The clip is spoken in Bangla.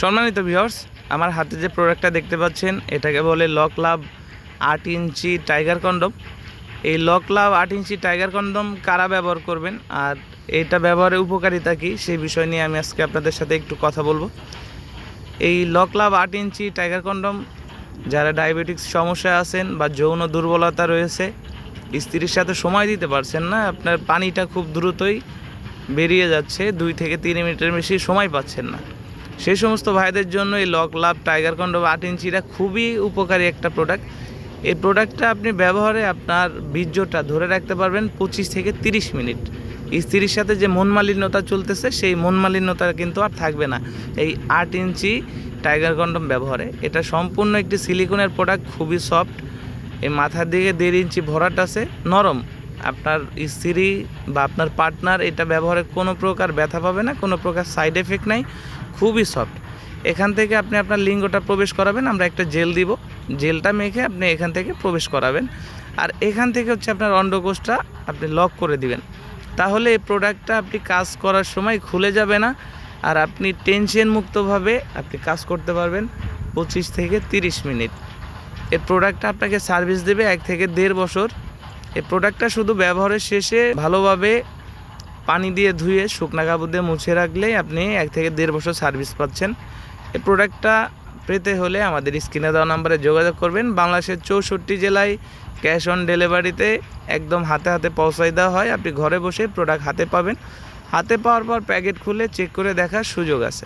সম্মানিত ভিউয়ার্স আমার হাতে যে প্রোডাক্টটা দেখতে পাচ্ছেন, এটাকে বলে লক লাভ আট ইঞ্চি টাইগার কন্ডম এই লক লাভ আট ইঞ্চি টাইগার কন্ডম কারা ব্যবহার করবেন আর এটা ব্যবহারের উপকারিতা কী সেই বিষয় নিয়ে আমি আজকে আপনাদের সাথে একটু কথা বলব। এই লক লাভ আট ইঞ্চি টাইগার কন্ডম যারা ডায়াবেটিক্স সমস্যায় আছেন বা যৌন দুর্বলতা রয়েছে, স্ত্রীর সাথে সময় দিতে পারছেন না, আপনার পানিটা খুব দ্রুতই বেরিয়ে যাচ্ছে, দুই থেকে তিন মিনিটের বেশি সময় পাচ্ছেন না। সেই সমস্ত ভাইদের জন্য এই লক লাভ টাইগার কন্ডম আট ইঞ্চিটা খুবই উপকারী একটা প্রোডাক্ট এই প্রোডাক্টটা আপনি ব্যবহারে আপনার বীর্যটা ধরে রাখতে পারবেন পঁচিশ থেকে তিরিশ মিনিট। স্ত্রীর সাথে যে মন মালিন্যতা চলতেছে, সেই মন মালিন্যতা কিন্তু আর থাকবে না। এই আট ইঞ্চি টাইগার কন্ডম ব্যবহারে। এটা সম্পূর্ণ একটি সিলিকনের প্রোডাক্ট খুবই সফট এই মাথার দিকে দেড় ইঞ্চি ভরাট আছে, নরম। আপনার স্ত্রী বা আপনার পার্টনার এটা ব্যবহারে কোনো প্রকার ব্যথা পাবে না, কোনো প্রকার সাইড এফেক্ট নাই। খুবই সফট এখান থেকে আপনি আপনার লিঙ্গটা প্রবেশ করাবেন, আমরা একটা জেল দিব। জেলটা মেখে আপনি এখান থেকে প্রবেশ করাবেন। আর এখান থেকে হচ্ছে আপনার অন্ডকোষটা আপনি লক করে দিবেন। তাহলে এই প্রোডাক্টটা আপনি কাজ করার সময় খুলে যাবে না, আর আপনি টেনশন মুক্তভাবে আপনি কাজ করতে পারবেন পঁচিশ থেকে তিরিশ মিনিট। এই প্রোডাক্টটা আপনাকে সার্ভিস দেবে এক থেকে দেড় বছর। এই প্রোডাক্টটা শুধু ব্যবহারের শেষে ভালোভাবে পানি দিয়ে ধুয়ে শুকনা কাপড় দিয়ে মুছে রাখলেই আপনি এক থেকে দেড় বছর সার্ভিস পাচ্ছেন। এই প্রোডাক্টটা পেতে হলে আমাদের স্ক্রিনে দেওয়া নাম্বারে যোগাযোগ করবেন। বাংলাদেশের চৌষট্টি জেলায় ক্যাশ অন ডেলিভারিতে একদম হাতে হাতে পৌঁছাই দেওয়া হয়। আপনি ঘরে বসে প্রোডাক্ট হাতে পাবেন। হাতে পাওয়ার পর প্যাকেট খুলে চেক করে দেখার সুযোগ আছে।